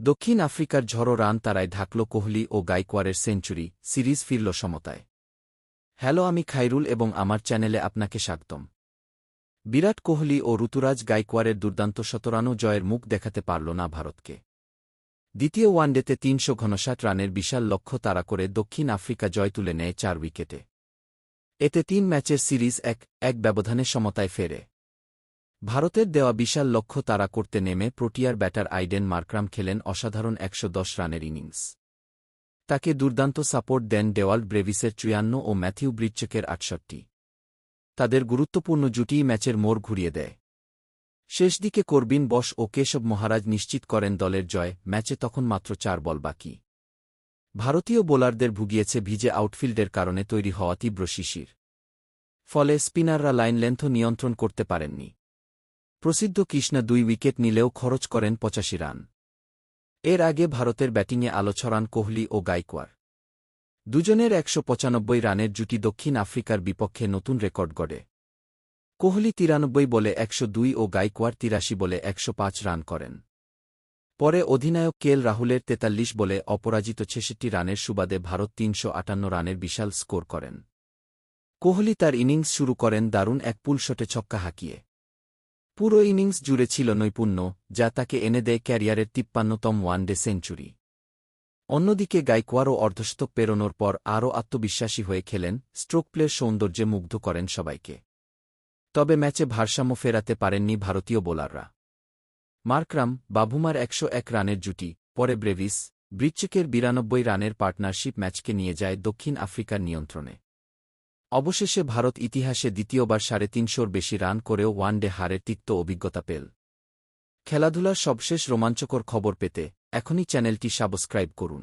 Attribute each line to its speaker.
Speaker 1: দক্ষিণ আফ্রিকার ঝড়ো রান তারায় ঢাকল কোহলি ও গাইকোয়ারের সেঞ্চুরি, সিরিজ ফিরল সমতায়। হ্যালো আমি খাইরুল এবং আমার চ্যানেলে আপনাকে স্বাগতম। বিরাট কোহলি ও ঋতুরাজ গাইকোয়ারের দুর্দান্ত শতরানু জয়ের মুখ দেখাতে পারল না ভারতকে। দ্বিতীয় ওয়ানডেতে তিনশো ঘনষাট রানের বিশাল লক্ষ্য তাড়া করে দক্ষিণ আফ্রিকা জয় তুলে নেয় চার উইকেটে। এতে তিন ম্যাচের সিরিজ এক এক ব্যবধানে সমতায় ফেরে। ভারতের দেওয়া বিশাল লক্ষ্য তাড়া করতে নেমে প্রোটিয়ার ব্যাটার আইডেন মার্ক্রাম খেলেন অসাধারণ একশো দশ রানের ইনিংস। তাকে দুর্দান্ত সাপোর্ট দেন ডেওয়াল্ড ব্রেভিসের চুয়ান্ন ও ম্যাথিউ ব্রিটচেকের আটষট্টি। তাদের গুরুত্বপূর্ণ জুটিই ম্যাচের মোড় ঘুরিয়ে দেয়। শেষ দিকে করবিন বশ ও কেশব মহারাজ নিশ্চিত করেন দলের জয়, ম্যাচে তখন মাত্র চার বল বাকি। ভারতীয় বোলারদের ভুগিয়েছে ভিজে আউটফিল্ডের কারণে তৈরি হওয়া তীব্র শিশির। ফলে স্পিনাররা লাইন লেন্থ নিয়ন্ত্রণ করতে পারেননি। প্রসিদ্ধ কৃষ্ণা দুই উইকেট নিলেও খরচ করেন পঁচাশি রান। এর আগে ভারতের ব্যাটিংয়ে আলো ছড়ান কোহলি ও গাইকোয়ার দুজনের একশো পঁচানব্বই রানের জুটি দক্ষিণ আফ্রিকার বিপক্ষে নতুন রেকর্ড গড়ে। কোহলি তিরানব্বই বলে একশো দুই ও গাইকোয়ার তিরাশি বলে একশো পাঁচ রান করেন। পরে অধিনায়ক কেল রাহুলের তেতাল্লিশ বলে অপরাজিত ছেষট্টি রানের সুবাদে ভারত তিনশো আটান্ন রানের বিশাল স্কোর করেন। কোহলি তার ইনিংস শুরু করেন দারুণ এক পুলশটে ছক্কা হাঁকিয়ে। পুরো ইনিংস জুড়ে ছিল নৈপুণ্য, যা তাকে এনে দেয় ক্যারিয়ারের তিপ্পান্নতম ওয়ানডে সেঞ্চুরি। অন্যদিকে গাইকোয়ারও অর্ধশতক পেরোনোর পর আরও আত্মবিশ্বাসী হয়ে খেলেন, স্ট্রোক প্লের সৌন্দর্যে মুগ্ধ করেন সবাইকে। তবে ম্যাচে ভারসাম্য ফেরাতে পারেননি ভারতীয় বোলাররা। মার্করাম বাবুমার একশো এক রানের জুটি, পরে ব্রেভিস ব্রিচ্চেকের বিরানব্বই রানের পার্টনারশিপ ম্যাচকে নিয়ে যায় দক্ষিণ আফ্রিকার নিয়ন্ত্রণে। অবশেষে ভারত ইতিহাসে দ্বিতীয়বার সাড়ে তিনশোর বেশি রান করেও ওয়ানডে হারের তিক্ত অভিজ্ঞতা পেল। খেলাধুলার সবশেষ রোমাঞ্চকর খবর পেতে এখনই চ্যানেলটি সাবস্ক্রাইব করুন।